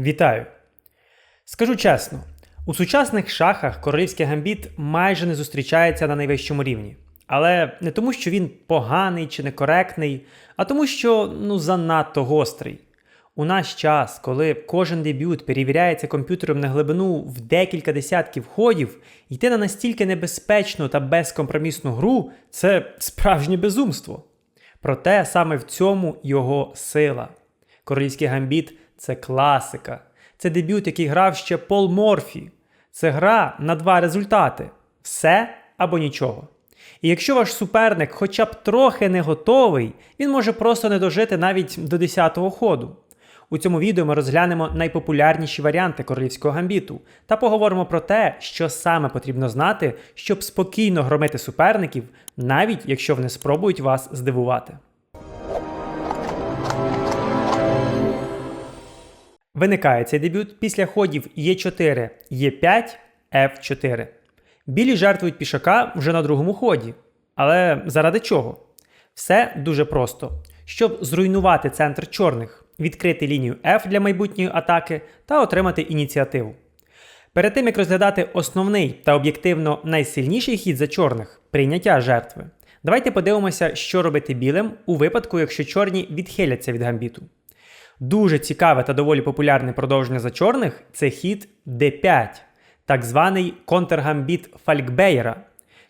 Вітаю! Скажу чесно, у сучасних шахах королівський гамбіт майже не зустрічається на найвищому рівні. Але не тому, що він поганий чи некоректний, а тому, що ну занадто гострий. У наш час, коли кожен дебют перевіряється комп'ютером на глибину в декілька десятків ходів, йти на настільки небезпечну та безкомпромісну гру це справжнє безумство. Проте саме в цьому його сила. Королівський гамбіт це класика. Це дебют, який грав ще Пол Морфі. Це гра на два результати: все або нічого. І якщо ваш суперник хоча б трохи не готовий, він може просто не дожити навіть до 10-го ходу. У цьому відео ми розглянемо найпопулярніші варіанти королівського гамбіту та поговоримо про те, що саме потрібно знати, щоб спокійно громити суперників, навіть якщо вони спробують вас здивувати. Виникає цей дебют після ходів Е4, Е5, F4. Білі жертвують пішака вже на другому ході. Але заради чого? Все дуже просто. Щоб зруйнувати центр чорних, відкрити лінію F для майбутньої атаки та отримати ініціативу. Перед тим як розглядати основний та об'єктивно найсильніший хід за чорних прийняття жертви, давайте подивимося, що робити білим у випадку, якщо чорні відхиляться від гамбіту. Дуже цікаве та доволі популярне продовження за чорних це хід D5, так званий контргамбіт Фалькбеєра.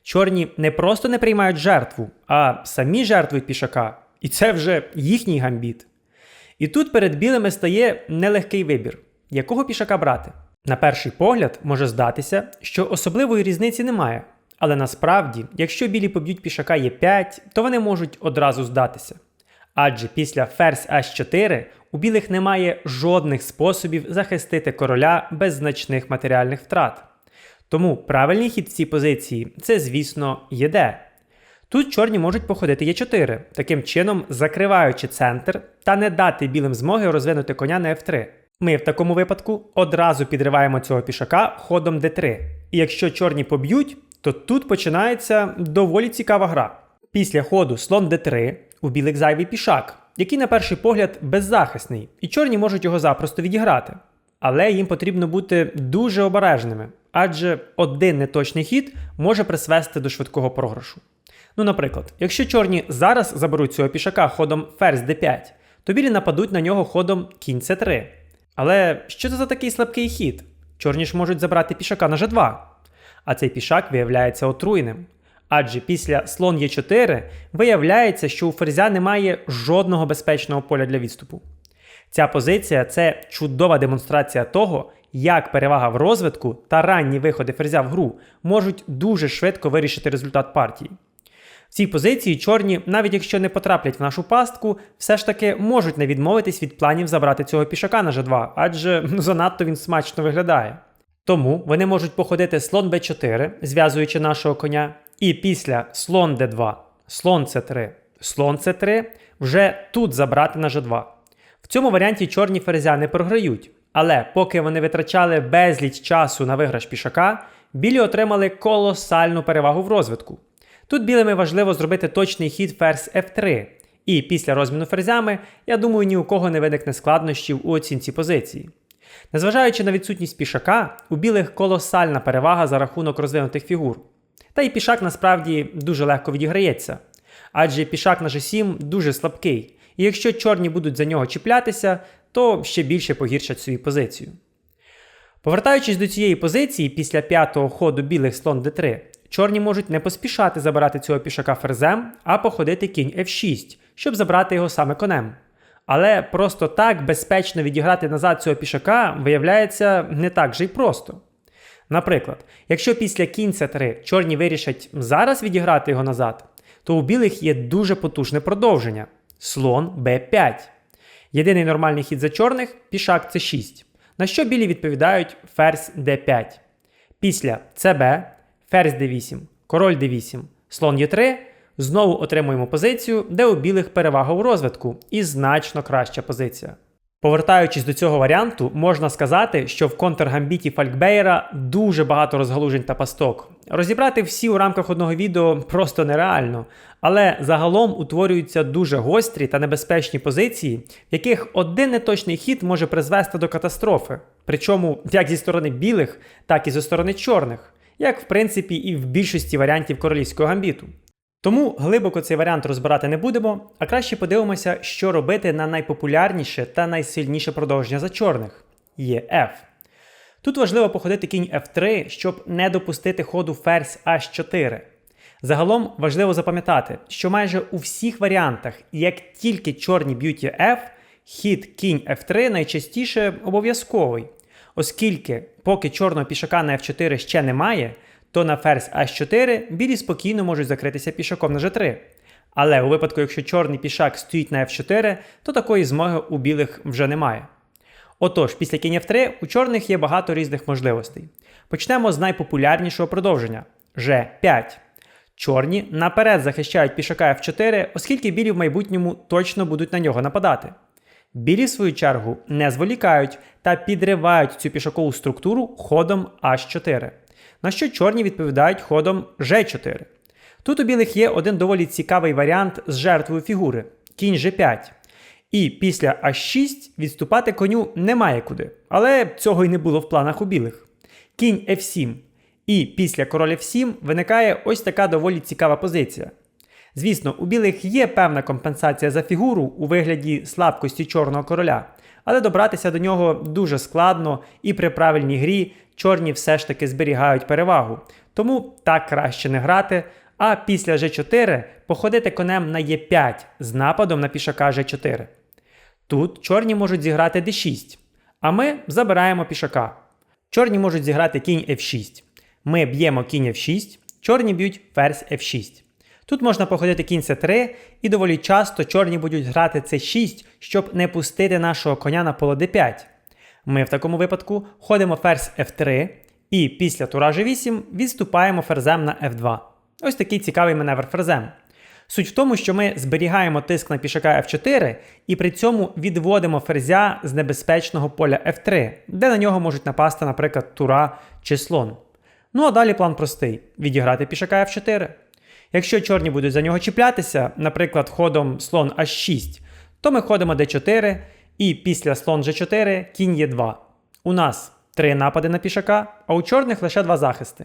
Чорні не просто не приймають жертву, а самі жертвують пішака. І це вже їхній гамбіт. І тут перед білими стає нелегкий вибір, якого пішака брати. На перший погляд може здатися, що особливої різниці немає. Але насправді, якщо білі поб'ють пішака Е5, то вони можуть одразу здатися. Адже після ферзь H4 у білих немає жодних способів захистити короля без значних матеріальних втрат. Тому правильний хід в цій позиції це, звісно, ЄД. Тут чорні можуть походити Е4, таким чином закриваючи центр та не дати білим змоги розвинути коня на F3. Ми в такому випадку одразу підриваємо цього пішака ходом D3. І якщо чорні поб'ють, то тут починається доволі цікава гра. Після ходу слон D3 у білих зайвий пішак, який на перший погляд беззахисний, і чорні можуть його запросто відіграти. Але їм потрібно бути дуже обережними, адже один неточний хід може призвести до швидкого програшу. Ну, наприклад, якщо чорні зараз заберуть цього пішака ходом ферзь d5, то білі нападуть на нього ходом кінь c3. Але що це за такий слабкий хід? Чорні ж можуть забрати пішака на g2. А цей пішак виявляється отруйним. Адже після слон Е4 виявляється, що у ферзя немає жодного безпечного поля для відступу. Ця позиція це чудова демонстрація того, як перевага в розвитку та ранні виходи ферзя в гру можуть дуже швидко вирішити результат партії. В цій позиції чорні, навіть якщо не потраплять в нашу пастку, все ж таки можуть не відмовитись від планів забрати цього пішака на G2, адже ну, занадто він смачно виглядає. Тому вони можуть походити слон b4, зв'язуючи нашого коня, і після слон d2, слон c3, слон c3 вже тут забрати на g2. В цьому варіанті чорні ферзя не програють, але поки вони витрачали безліч часу на виграш пішака, білі отримали колосальну перевагу в розвитку. Тут білими важливо зробити точний хід ферзь f3, і після розміну ферзями, я думаю, ні у кого не виникне складнощів у оцінці позиції. Незважаючи на відсутність пішака, у білих колосальна перевага за рахунок розвинутих фігур. Та й пішак насправді дуже легко відіграється, адже пішак на G7 дуже слабкий, і якщо чорні будуть за нього чіплятися, то ще більше погіршать свою позицію. Повертаючись до цієї позиції після п'ятого ходу білих слон d3, чорні можуть не поспішати забирати цього пішака ферзем, а походити кінь f6, щоб забрати його саме конем. Але просто так безпечно відіграти назад цього пішака виявляється не так же й просто. Наприклад, якщо після кінь c3 чорні вирішать зараз відіграти його назад, то у білих є дуже потужне продовження слон b5. Єдиний нормальний хід за чорних пішак c6, на що білі відповідають ферзь d5. Після cb, ферзь d8, король d8, слон e3 знову отримуємо позицію, де у білих перевага у розвитку і значно краща позиція. Повертаючись до цього варіанту, можна сказати, що в контргамбіті Фалькбейера дуже багато розгалужень та пасток, розібрати всі у рамках одного відео просто нереально, але загалом утворюються дуже гострі та небезпечні позиції, в яких один неточний хід може призвести до катастрофи, причому як зі сторони білих, так і зі сторони чорних, як в принципі і в більшості варіантів королівського гамбіту. Тому глибоко цей варіант розбирати не будемо, а краще подивимося, що робити на найпопулярніше та найсильніше продовження за чорних є F. Тут важливо походити кінь F3, щоб не допустити ходу ферзь H4. Загалом важливо запам'ятати, що майже у всіх варіантах, як тільки чорні б'ють F, хід кінь F3 найчастіше обов'язковий, оскільки поки чорного пішака на F4 ще немає, то на ферзь H4 білі спокійно можуть закритися пішаком на G3. Але у випадку, якщо чорний пішак стоїть на F4, то такої змоги у білих вже немає. Отож, після кінь F3 у чорних є багато різних можливостей. Почнемо з найпопулярнішого продовження G5. Чорні наперед захищають пішака F4, оскільки білі в майбутньому точно будуть на нього нападати. Білі, в свою чергу, не зволікають та підривають цю пішакову структуру ходом H4, на що чорні відповідають ходом G4. Тут у білих є один доволі цікавий варіант з жертвою фігури кінь G5. І після А6 відступати коню немає куди. Але цього й не було в планах у білих. Кінь F7. І після короля F7 виникає ось така доволі цікава позиція. Звісно, у білих є певна компенсація за фігуру у вигляді слабкості чорного короля, але добратися до нього дуже складно, і при правильній грі чорні все ж таки зберігають перевагу. Тому так краще не грати. А після G4 походити конем на Е5 з нападом на пішака G4. Тут чорні можуть зіграти d6, а ми забираємо пішака. Чорні можуть зіграти кінь F6. Ми б'ємо кінь F6, чорні б'ють ферзь F6. Тут можна походити кінь c3, і доволі часто чорні будуть грати c6, щоб не пустити нашого коня на поле d5. Ми в такому випадку ходимо ферзь F3 і після тура G8 відступаємо ферзем на F2. Ось такий цікавий маневр ферзем. Суть в тому, що ми зберігаємо тиск на пішака F4 і при цьому відводимо ферзя з небезпечного поля F3, де на нього можуть напасти, наприклад, тура чи слон. Ну а далі план простий: відіграти пішака F4. Якщо чорні будуть за нього чіплятися, наприклад, ходом слон H6, то ми ходимо D4 і після слон G4 кінь Е2. У нас три напади на пішака, а у чорних лише два захисти.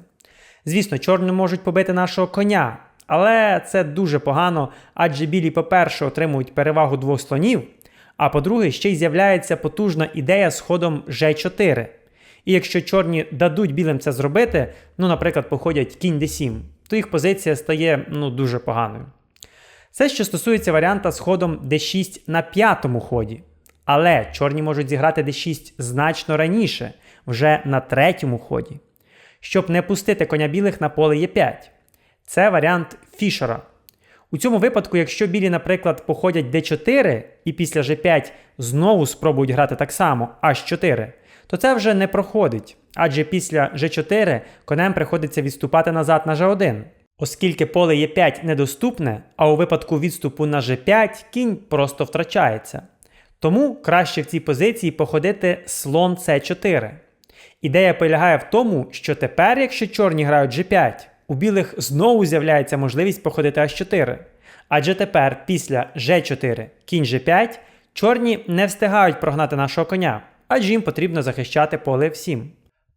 Звісно, чорні можуть побити нашого коня, але це дуже погано, адже білі, по-перше, отримують перевагу двох слонів, а по-друге, ще й з'являється потужна ідея з ходом G4. І якщо чорні дадуть білим це зробити, ну, наприклад, походять кінь d7, то їх позиція стає ну, дуже поганою. Це що стосується варіанта з ходом d6 на п'ятому ході. Але чорні можуть зіграти d6 значно раніше, вже на третьому ході, щоб не пустити коня білих на поле Е5. Це варіант Фішера. У цьому випадку, якщо білі, наприклад, походять d4 і після g5 знову спробують грати так само h4, то це вже не проходить, адже після g4 конем приходиться відступати назад на g1. Оскільки поле Е5 недоступне, а у випадку відступу на g5 кінь просто втрачається. Тому краще в цій позиції походити слон c4. Ідея полягає в тому, що тепер, якщо чорні грають g5, у білих знову з'являється можливість походити h4. Адже тепер після g4 кінь g5 чорні не встигають прогнати нашого коня, адже їм потрібно захищати поле f7.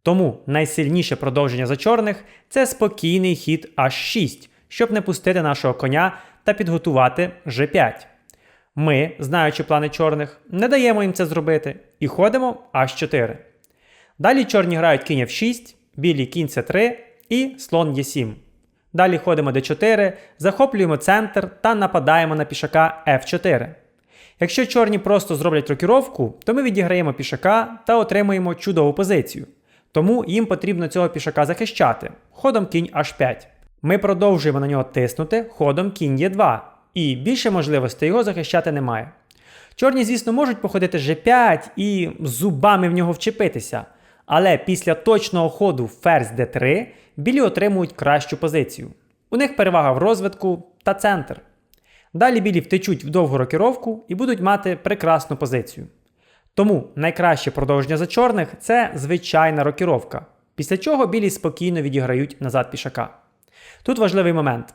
Тому найсильніше продовження за чорних це спокійний хід h6, щоб не пустити нашого коня та підготувати g5. Ми, знаючи плани чорних, не даємо їм це зробити і ходимо h4. Далі чорні грають кінь f6, білі кінь c3 і слон Е7. Далі ходимо d4, захоплюємо центр та нападаємо на пішака F4. Якщо чорні просто зроблять рокіровку, то ми відіграємо пішака та отримуємо чудову позицію. Тому їм потрібно цього пішака захищати ходом кінь H5. Ми продовжуємо на нього тиснути ходом кінь Е2, і більше можливостей його захищати немає. Чорні, звісно, можуть походити G5 і зубами в нього вчепитися. Але після точного ходу ферзь d3 білі отримують кращу позицію. У них перевага в розвитку та центр. Далі білі втечуть в довгу рокіровку і будуть мати прекрасну позицію. Тому найкраще продовження за чорних це звичайна рокіровка. після чого білі спокійно відіграють назад пішака. Тут важливий момент.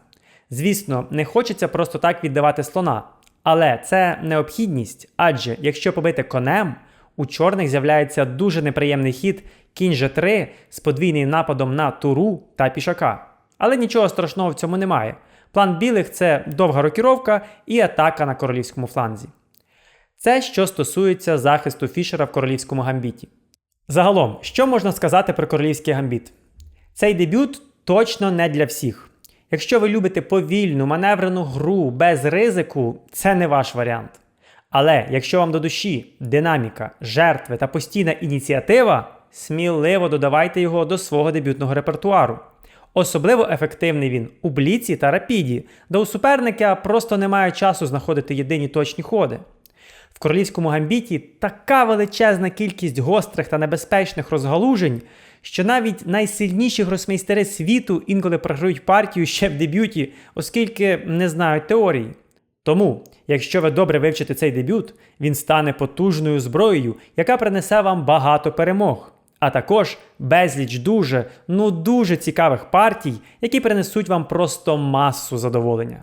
Звісно, не хочеться просто так віддавати слона, але це необхідність, адже якщо побити конем, у чорних з'являється дуже неприємний хід кінь G3 з подвійним нападом на туру та пішака. Але нічого страшного в цьому немає. План білих це довга рокіровка і атака на королівському фланзі. Це що стосується захисту Фішера в королівському гамбіті. Загалом, що можна сказати про королівський гамбіт? Цей дебют точно не для всіх. Якщо ви любите повільну маневрену гру без ризику, це не ваш варіант. Але якщо вам до душі динаміка, жертви та постійна ініціатива, сміливо додавайте його до свого дебютного репертуару. Особливо ефективний він у бліці та рапіді, де у суперника просто немає часу знаходити єдині точні ходи. В королівському гамбіті така величезна кількість гострих та небезпечних розгалужень, що навіть найсильніші гросмейстери світу інколи програють партію ще в дебюті, оскільки не знають теорії. Тому, якщо ви добре вивчите цей дебют, він стане потужною зброєю, яка принесе вам багато перемог, а також безліч дуже, ну дуже цікавих партій, які принесуть вам просто масу задоволення.